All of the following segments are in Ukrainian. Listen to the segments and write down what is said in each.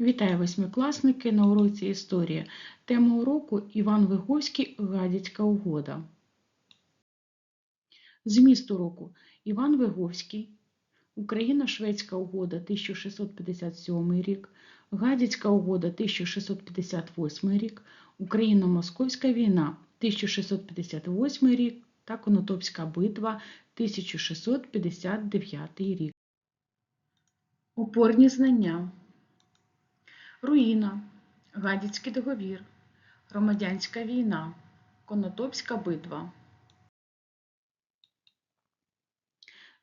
Вітаю восьмикласники на уроці історії. Тема уроку Іван Виговський Гадяцька угода. Зміст уроку Іван Виговський, Україно-Шведська угода 1657 рік, Гадяцька угода 1658 рік, Україно-Московська війна 1658 рік та Конотопська битва 1659 рік. Опорні знання. Руїна, Гадяцький договір, Громадянська війна, Конотопська битва.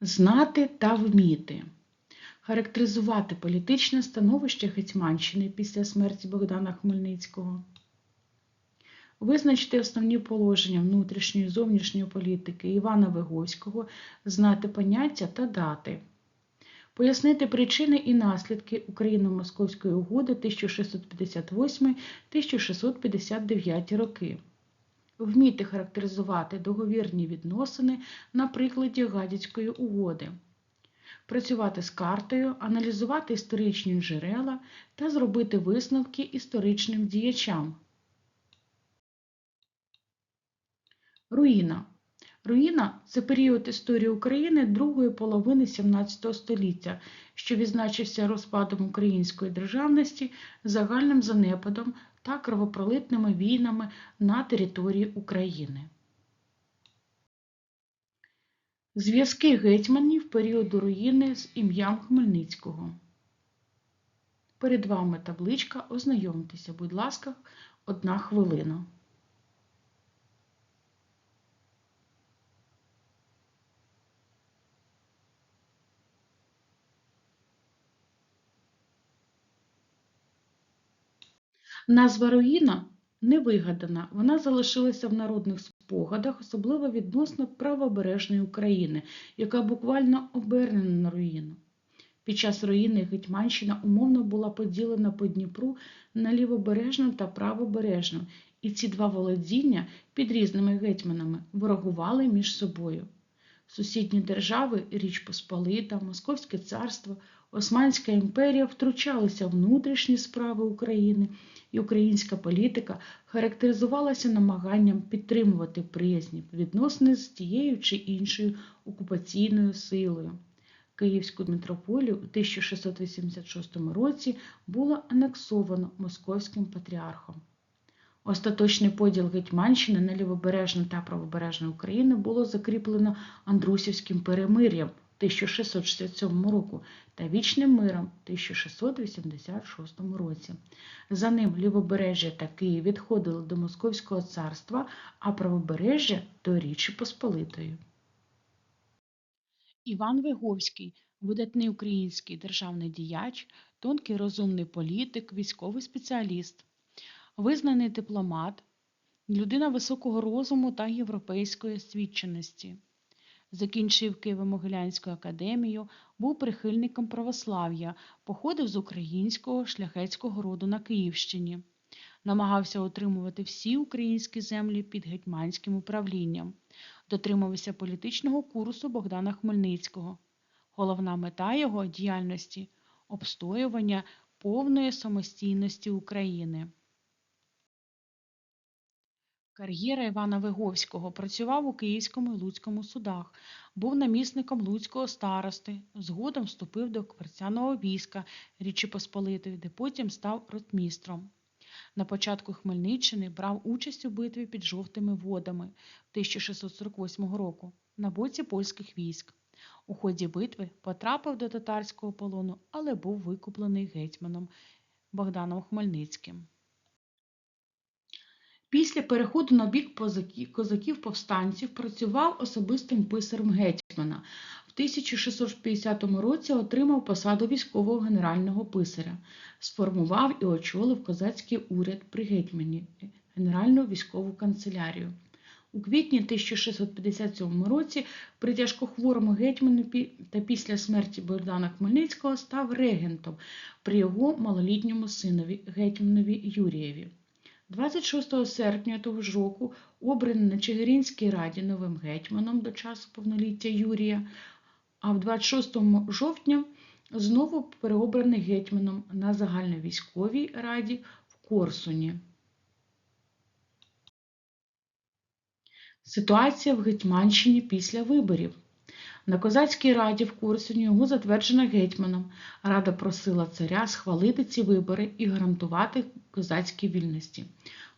Знати та вміти. Характеризувати політичне становище Гетьманщини після смерті Богдана Хмельницького. Визначити основні положення внутрішньої і зовнішньої політики Івана Виговського, знати поняття та дати. Пояснити причини і наслідки Україно-Московської угоди 1658-1659 роки. Вміти характеризувати договірні відносини на прикладі Гадяцької угоди. Працювати з картою, аналізувати історичні джерела та зробити висновки історичним діячам. Руїна. Руїна це період історії України другої половини XVII століття, що відзначився розпадом української державності, загальним занепадом та кровопролитними війнами на території України. Зв'язки гетьманів періоду руїни з ім'ям Хмельницького. Перед вами табличка. Ознайомтеся, будь ласка, одна хвилина. Назва руїна не вигадана, вона залишилася в народних спогадах, особливо відносно правобережної України, яка буквально обернена на руїну. Під час руїни Гетьманщина умовно була поділена по Дніпру на лівобережну та правобережну, і ці два володіння під різними гетьманами ворогували між собою. Сусідні держави Річ Посполита, Московське царство, Османська імперія втручалися в внутрішні справи України, і українська політика характеризувалася намаганням підтримувати приязні відносини з тією чи іншою окупаційною силою. Київську митрополію у 1686 році було анексовано московським патріархом. Остаточний поділ Гетьманщини на лівобережну та правобережну України було закріплено Андрусівським перемир'ям 1667 року та Вічним миром 1686 році. За ним лівобережжя та Київ відходили до Московського царства, а правобережжя до Річі Посполитої. Іван Виговський видатний український державний діяч, тонкий розумний політик, військовий спеціаліст визнаний дипломат, людина високого розуму та європейської освіченості. Закінчив Києво-Могилянську академію, був прихильником православ'я, походив з українського шляхетського роду на Київщині, намагався отримувати всі українські землі під гетьманським управлінням, дотримувався політичного курсу Богдана Хмельницького. Головна мета його діяльності обстоювання повної самостійності України. Кар'єра Івана Виговського працював у Київському і Луцькому судах, був намісником Луцького старости, згодом вступив до кверцяного війська Річі Посполитої, де потім став ротмістром. На початку Хмельниччини брав участь у битві під жовтими водами 1648 року на боці польських військ. У ході битви потрапив до татарського полону, але був викуплений гетьманом Богданом Хмельницьким. Після переходу на бік козаків-повстанців працював особистим писарем гетьмана. В 1650 році отримав посаду військового генерального писаря, сформував і очолив козацький уряд при гетьмані, Генеральну військову канцелярію. У квітні 1657 році при тяжкохворому гетьману та після смерті Богдана Хмельницького став регентом при його малолітньому синові гетьманові Юрієві. 26 серпня того ж року обраний на Чигиринській раді новим гетьманом до часу повноліття Юрія, а в 26 жовтня знову переобраний гетьманом на загальновійськовій раді в Корсуні. Ситуація в Гетьманщині після виборів. На козацькій раді в Корсуні його затверджено гетьманом. Рада просила царя схвалити ці вибори і гарантувати козацькі вільності.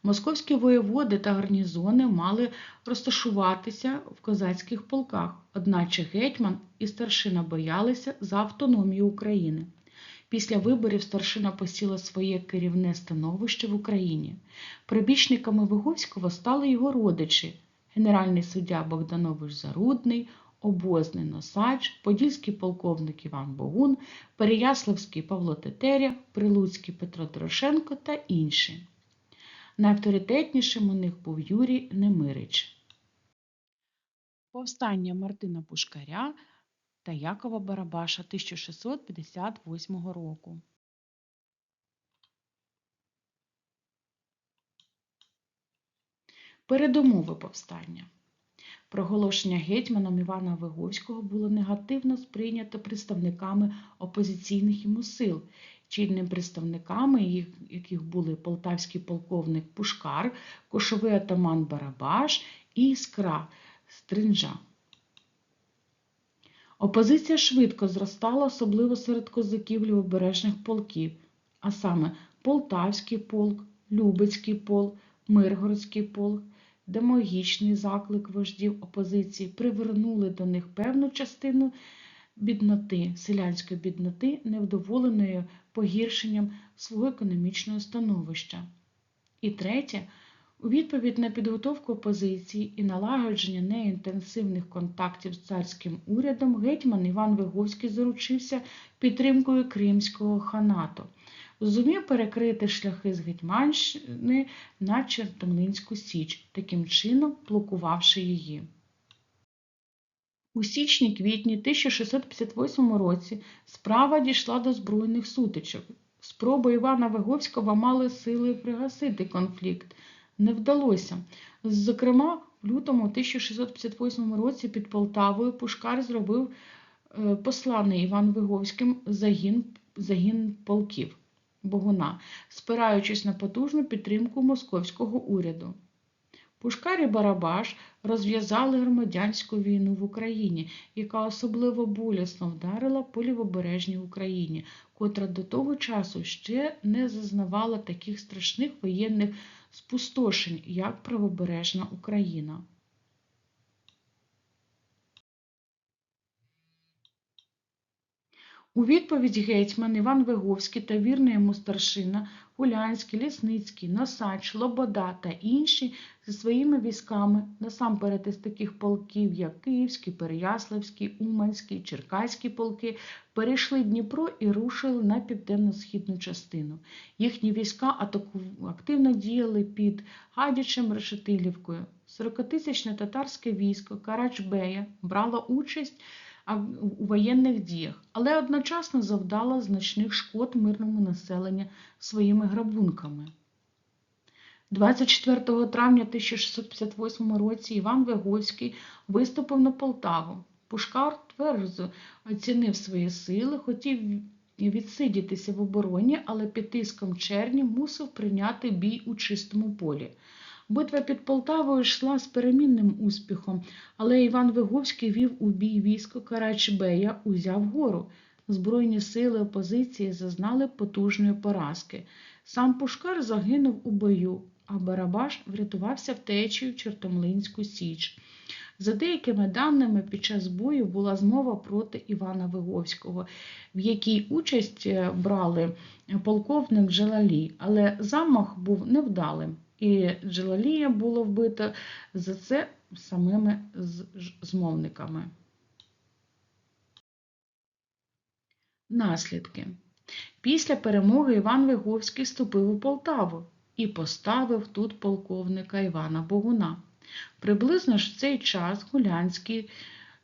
Московські воєводи та гарнізони мали розташуватися в козацьких полках, одначе гетьман і старшина боялися за автономію України. Після виборів старшина посіла своє керівне становище в Україні. Прибічниками Виговського стали його родичі генеральний суддя Богданович Зарудний, обозний Носач, подільський полковник Іван Богун, Переяславський Павло Тетеря, Прилуцький Петро Дорошенко та інші. Найавторитетнішим у них був Юрій Немирич. Повстання Мартина Пушкаря та Якова Барабаша 1658 року. Передумови повстання. Проголошення гетьманом Івана Виговського було негативно сприйнято представниками опозиційних йому сил, чинними представниками, яких були полтавський полковник Пушкар, кошовий атаман Барабаш і Іскра Стринжа. Опозиція швидко зростала, особливо серед козаків лівобережних полків, а саме Полтавський полк, Любецький полк, Миргородський полк, демагогічний заклик вождів опозиції привернули до них певну частину бідноти, селянської бідноти, невдоволеної погіршенням свого економічного становища. І третє, у відповідь на підготовку опозиції і налагодження неінтенсивних контактів з царським урядом гетьман Іван Виговський заручився підтримкою Кримського ханату. Зумів перекрити шляхи з Гетьманщини на Чертомлинську Січ, таким чином блокувавши її. У січні-квітні 1658 році справа дійшла до збройних сутичок. Спроби Івана Виговського мали сили пригасити конфлікт. Не вдалося. Зокрема, в лютому 1658 році під Полтавою Пушкар зробив е, посланий Іван Виговським загін, загін полків. Богуна, спираючись на потужну підтримку московського уряду. Пушкар і Барабаш розв'язали громадянську війну в Україні, яка особливо болісно вдарила по лівобережній Україні, котра до того часу ще не зазнавала таких страшних воєнних спустошень, як правобережна Україна. У відповідь гетьман Іван Виговський та вірний йому старшина Гулянський, Лісницький, Носач, Лобода та інші зі своїми військами, насамперед із таких полків, як Київський, Переяславський, Уманський, Черкаський полки, перейшли Дніпро і рушили на південно-східну частину. Їхні війська активно діяли під Гадячем Решетилівкою. 40-тисячне татарське військо Карачбея брало участь у воєнних діях, але одночасно завдала значних шкод мирному населенню своїми грабунками. 24 травня 1658 році Іван Виговський виступив на Полтаву. Пушкар твердо оцінив свої сили, хотів відсидітися в обороні, але під тиском черні мусив прийняти бій у чистому полі. Битва під Полтавою йшла з перемінним успіхом, але Іван Виговський вів у бій військо Карачбея, узяв гору. Збройні сили опозиції зазнали потужної поразки. Сам Пушкар загинув у бою, а Барабаш врятувався втечею в Чортомлинську Січ. За деякими даними, під час бою була змова проти Івана Виговського, в якій участь е, брали полковник Джалалі, але замах був невдалим і Джелалія було вбито за це самими змовниками. Наслідки. Після перемоги Іван Виговський вступив у Полтаву і поставив тут полковника Івана Богуна. Приблизно ж в цей час Гулянський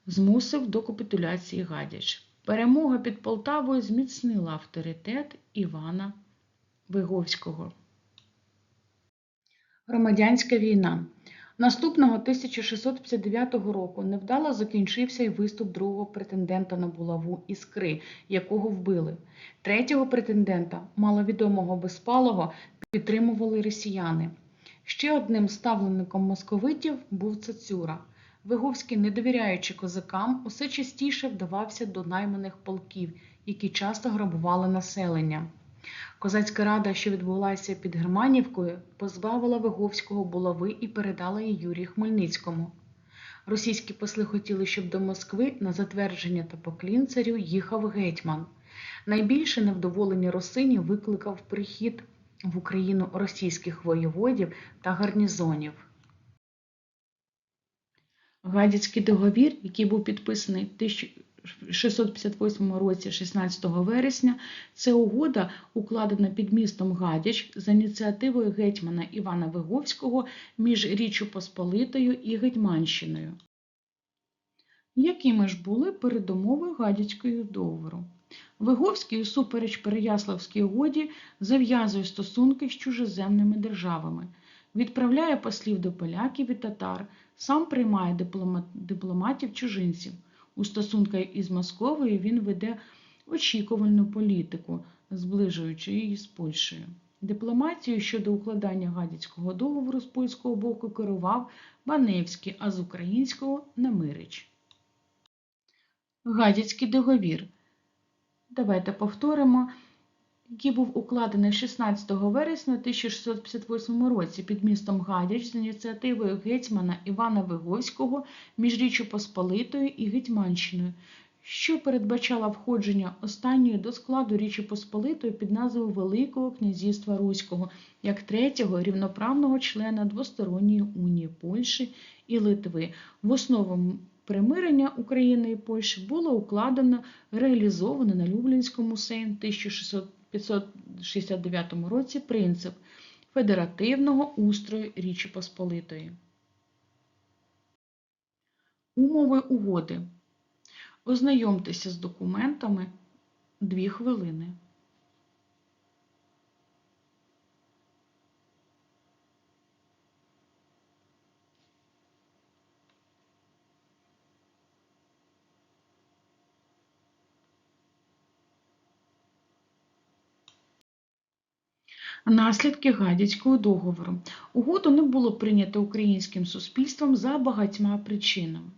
змусив до капітуляції Гадяч. Перемога під Полтавою зміцнила авторитет Івана Виговського. Громадянська війна. Наступного 1659 року невдало закінчився й виступ другого претендента на булаву Іскри, якого вбили. Третього претендента, маловідомого Безпалого, підтримували росіяни. Ще одним ставленником московитів був Цацюра. Виговський, не довіряючи козакам, усе частіше вдавався до найманих полків, які часто грабували населення. Козацька рада, що відбулася під Германівкою, позбавила Виговського булави і передала її Юрію Хмельницькому. Російські посли хотіли, щоб до Москви на затвердження та поклін царю їхав гетьман. Найбільше невдоволення русинів викликав прихід в Україну російських воєводів та гарнізонів. Гадяцький договір, який був підписаний в 1658 році 16 вересня, це угода, укладена під містом Гадяч за ініціативою гетьмана Івана Виговського між Річчю Посполитою і Гетьманщиною. Якими ж були передумови Гадяцького договору? Виговський, усупереч Переяславській угоді, зав'язує стосунки з чужеземними державами, відправляє послів до поляків і татар, сам приймає дипломатів-чужинців. У стосунках із Московою він веде очікувальну політику, зближуючи її з Польщею. Дипломатію щодо укладання Гадяцького договору з польського боку керував Баневський, а з українського Немирич. Гадяцький договір. Давайте повторимо, який був укладений 16 вересня 1658 році під містом Гадяч з ініціативою гетьмана Івана Виговського між Річчю Посполитою і Гетьманщиною, що передбачала входження останньої до складу Річі Посполитої під назвою Великого князівства Руського як третього рівноправного члена двосторонньої унії Польщі і Литви. В основу примирення України і Польщі було укладено реалізовано на Люблінському сейм 1669 році принцип федеративного устрою Річі Посполитої. Умови угоди. Ознайомтеся з документами 2 хвилини. Наслідки Гадяцького договору. Угоду не було прийнято українським суспільством за багатьма причинами.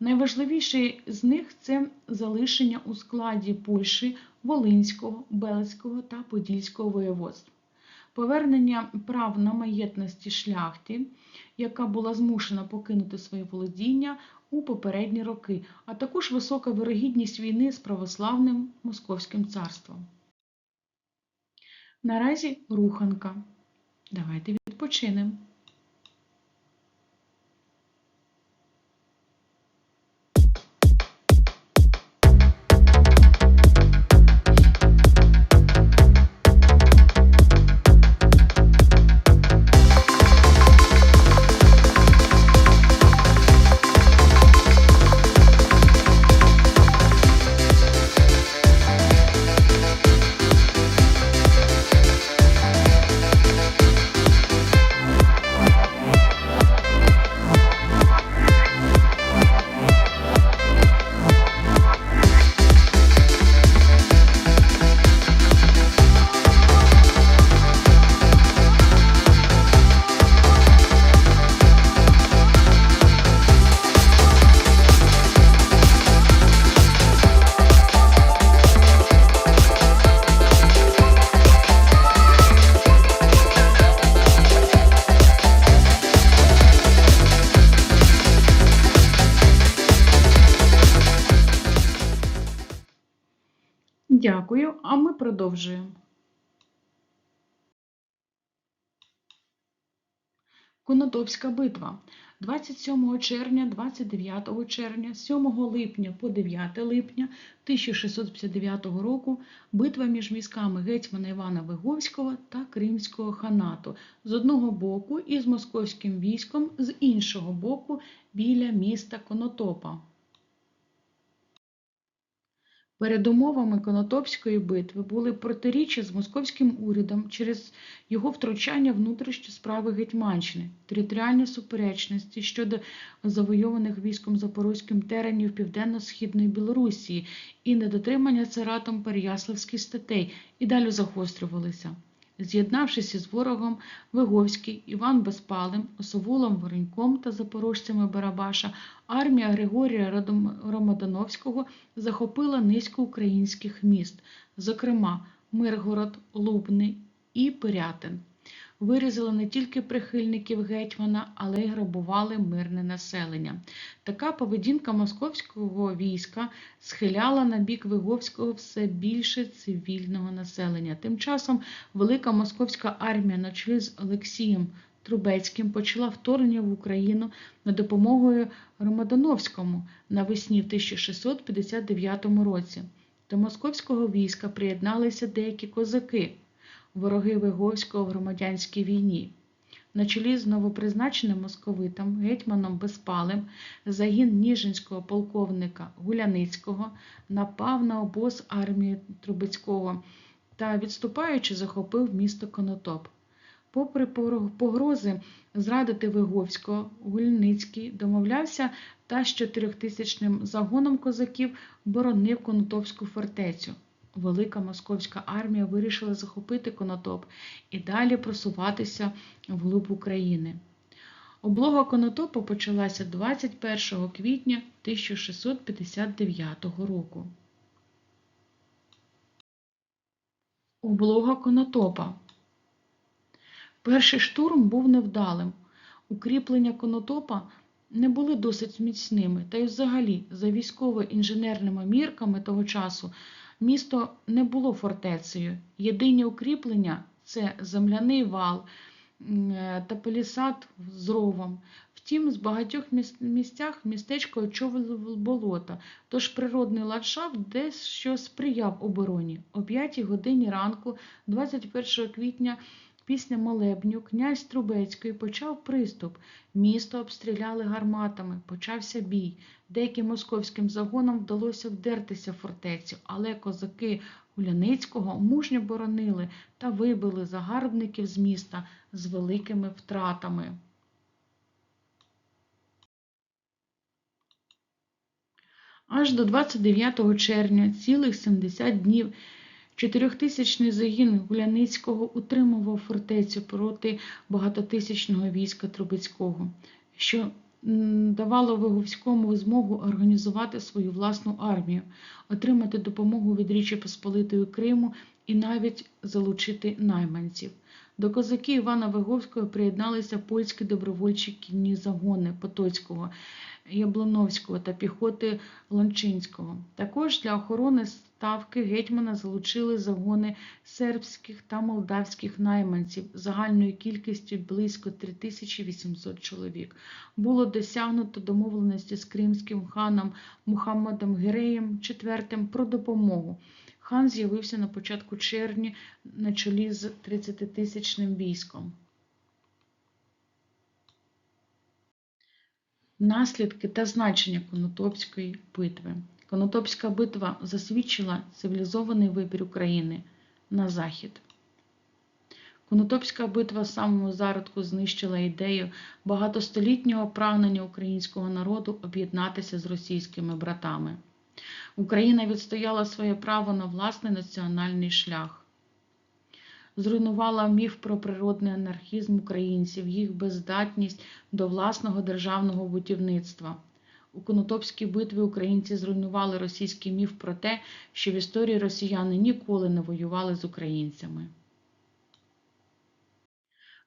Найважливіший з них це залишення у складі Польщі Волинського, Белецького та Подільського воєводств, повернення прав на маєтності шляхті, яка була змушена покинути свої володіння у попередні роки, а також висока вирогідність війни з православним Московським царством. Наразі руханка. Давайте відпочинемо. Продовжуємо. Конотопська битва 27 червня, 29 червня, 7 липня по 9 липня 1659 року битва між військами гетьмана Івана Виговського та Кримського ханату з одного боку і з московським військом з іншого боку біля міста Конотопа. Передумовами Конотопської битви були протиріччя з московським урядом через його втручання внутрішні справи Гетьманщини, територіальні суперечності щодо завойованих військом Запорозьким теренів Південно-Східної Білорусі і недотримання царатом Переяславських статей і далі загострювалися. З'єднавшись із ворогом, Виговський, Іван Безпалим, Осовулом Вороньком та запорожцями Барабаша, армія Григорія Ромадановського захопила низку українських міст, зокрема Миргород, Лубни і Пирятин. Вирізали не тільки прихильників гетьмана, але й грабували мирне населення. Така поведінка московського війська схиляла на бік Виговського все більше цивільного населення. Тим часом велика московська армія на чолі з Олексієм Трубецьким почала вторгнення в Україну на допомогою Ромадановському навесні в 1659 році. До московського війська приєдналися деякі козаки, вороги Виговського в громадянській війні. На чолі з новопризначеним московитом гетьманом Безпалем загін Ніжинського полковника Гуляницького напав на обоз армії Трубецького та, відступаючи, захопив місто Конотоп. Попри погрози зрадити Виговського, Гульницький домовлявся та з чотирьохтисячним загоном козаків боронив Конотопську фортецю. Велика московська армія вирішила захопити Конотоп і далі просуватися вглуб України. Облога Конотопа почалася 21 квітня 1659 року. Облога Конотопа Перший штурм був невдалим. Укріплення Конотопа не були досить міцними, та й взагалі, за військово-інженерними мірками того часу, місто не було фортецею. Єдині укріплення це земляний вал е, та палісад з ровом. Втім, з багатьох місцях містечко очолило болота, тож природний ландшафт дещо сприяв обороні. О 5 годині ранку, 21 квітня, Після молебню князь Трубецький почав приступ. Місто обстріляли гарматами, почався бій. Деяким московським загонам вдалося вдертися в фортецю, але козаки Гуляницького мужньо боронили та вибили загарбників з міста з великими втратами. Аж до 29 червня, цілих 70 днів, чотирьохтисячний загін Гуляницького утримував фортецю проти багатотисячного війська Трубецького, що давало Виговському змогу організувати свою власну армію, отримати допомогу від Річі Посполитої Криму і навіть залучити найманців. До козаків Івана Виговського приєдналися польські добровольчі кінні загони Потоцького, Яблоновського та піхоти Лончинського. Також для охорони ставки гетьмана залучили загони сербських та молдавських найманців загальною кількістю близько 3800 чоловік. Було досягнуто домовленості з кримським ханом Мухаммадом Гіреєм IV про допомогу. Хан з'явився на початку червня на чолі з 30-тисячним військом. Наслідки та значення Конотопської битви. Конотопська битва засвідчила цивілізований вибір України на захід. Конотопська битва в самому зародку знищила ідею багатостолітнього прагнення українського народу об'єднатися з російськими братами. Україна відстояла своє право на власний національний шлях, зруйнувала міф про природний анархізм українців, їх безздатність до власного державного будівництва. У Конотопській битві українці зруйнували російський міф про те, що в історії росіяни ніколи не воювали з українцями.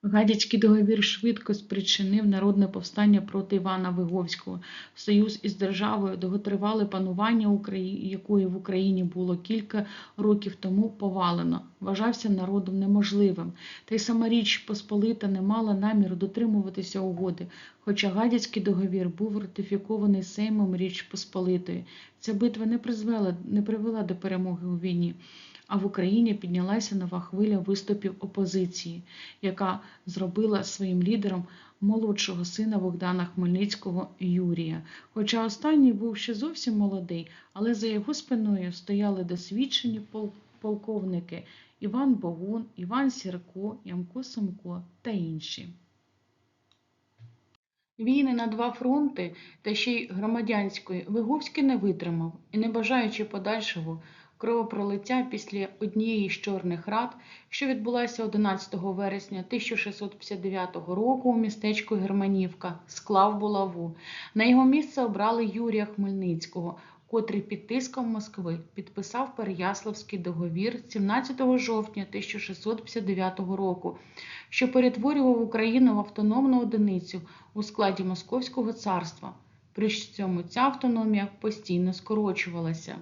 Гадяцький договір швидко спричинив народне повстання проти Івана Виговського. Союз із державою, довготривале панування, якої в Україні було кілька років тому повалено, вважався народом неможливим. Та й сама Річ Посполита не мала наміру дотримуватися угоди, хоча Гадяцький договір був ратифікований Сеймом Річ Посполитої. Ця битва не призвела, не привела до перемоги у війні, а в Україні піднялася нова хвиля виступів опозиції, яка зробила своїм лідером молодшого сина Богдана Хмельницького Юрія. Хоча останній був ще зовсім молодий, але за його спиною стояли досвідчені полковники Іван Богун, Іван Сірко, Ямко Сумко та інші. Війни на два фронти та ще й громадянської Виговський не витримав і, не бажаючи подальшого кровопролиття після однієї з чорних рад, що відбулася 11 вересня 1659 року у містечку Германівка, склав булаву. На його місце обрали Юрія Хмельницького, котрий під тиском Москви підписав Переяславський договір 17 жовтня 1659 року, що перетворював Україну в автономну одиницю у складі Московського царства. При цьому ця автономія постійно скорочувалася.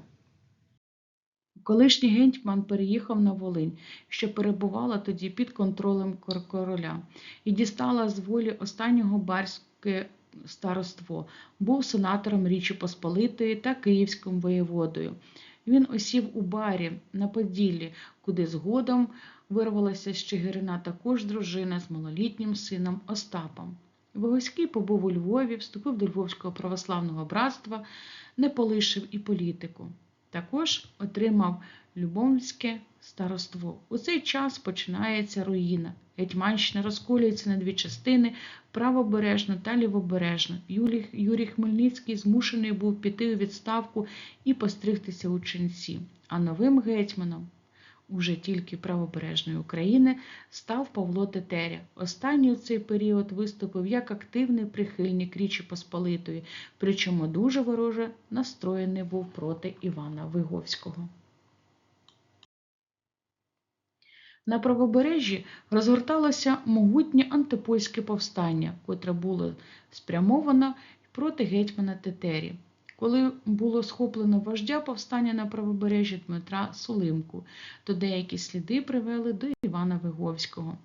Колишній гетьман переїхав на Волинь, що перебувала тоді під контролем короля, і дістала з волі останнього барське староство. Був сенатором Річі Посполитої та Київським воєводою. Він осів у барі на Поділлі, куди згодом вирвалася з Чигирина також дружина з малолітнім сином Остапом. Виговський побув у Львові, вступив до Львовського православного братства, не полишив і політику. Також отримав Любовське староство. У цей час починається руїна. Гетьманщина розколюється на дві частини правобережно та лівобережно. Юрій, Хмельницький змушений був піти у відставку і постригтися у ченці. А новим гетьманом уже тільки правобережної України став Павло Тетеря. Останній у цей період виступив як активний прихильник Річі Посполитої, причому дуже вороже настроєний був проти Івана Виговського. На правобережжі розгорталося могутнє антипольське повстання, котре було спрямовано проти гетьмана Тетері. Коли було схоплено вождя повстання на правобережжі Дмитра Сулимку, то деякі сліди привели до Івана Виговського.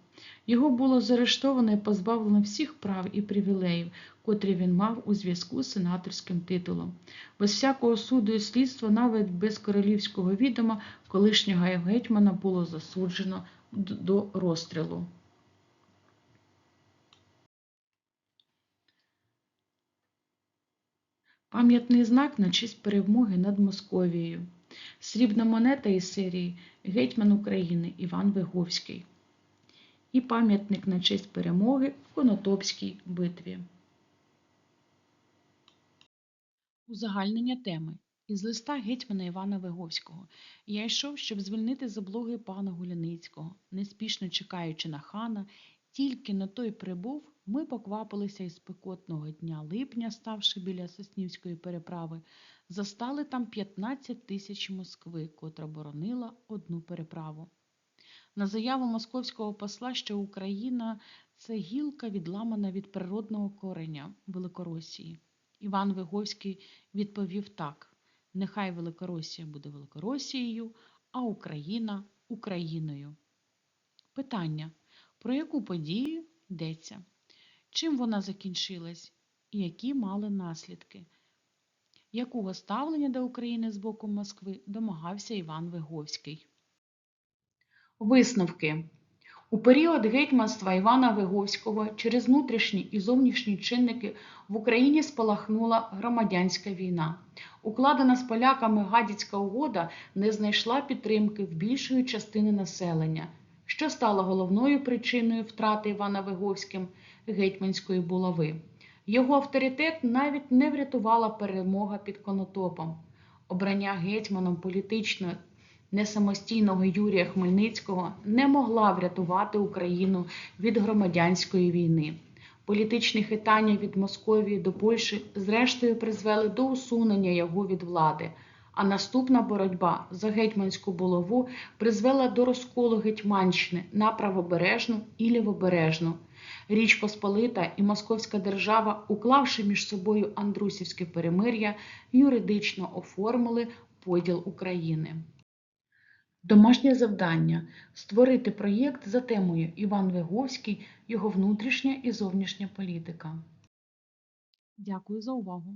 Його було заарештовано і позбавлено всіх прав і привілеїв, котрі він мав у зв'язку з сенаторським титулом. Без всякого суду і слідства, навіть без королівського відома, колишнього гетьмана було засуджено до розстрілу. Пам'ятний знак на честь перемоги над Московією. Срібна монета із серії Гетьман України Іван Виговський. І пам'ятник на честь перемоги в Конотопській битві. Узагальнення теми. Із листа гетьмана Івана Виговського. Я йшов, щоб звільнити з облоги пана Гуляницького. Неспішно чекаючи на хана, тільки на той прибув, ми поквапилися із спекотного дня липня, ставши біля Соснівської переправи, застали там 15 тисяч Москви, котра боронила одну переправу. На заяву московського посла, що Україна це гілка відламана від природного кореня Великоросії. Іван Виговський відповів так: Нехай Великоросія буде Великоросією, а Україна Україною. Питання: про яку подію йдеться? Чим вона закінчилась і які мали наслідки? Якого ставлення до України з боку Москви домагався Іван Виговський? Висновки. У період гетьманства Івана Виговського через внутрішні і зовнішні чинники в Україні спалахнула громадянська війна. Укладена з поляками Гадяцька угода не знайшла підтримки в більшої частини населення, що стало головною причиною втрати Івана Виговським гетьманської булави. Його авторитет навіть не врятувала перемога під Конотопом. Обрання гетьманом політично несамостійного Юрія Хмельницького не могла врятувати Україну від громадянської війни. Політичні хитання від Московії до Польщі зрештою призвели до усунення його від влади, а наступна боротьба за гетьманську булаву призвела до розколу Гетьманщини на правобережну і лівобережну. Річ Посполита і Московська держава, уклавши між собою Андрусівське перемир'я, юридично оформили поділ України. Домашнє завдання створити проєкт за темою Іван Виговський, його внутрішня і зовнішня політика. Дякую за увагу!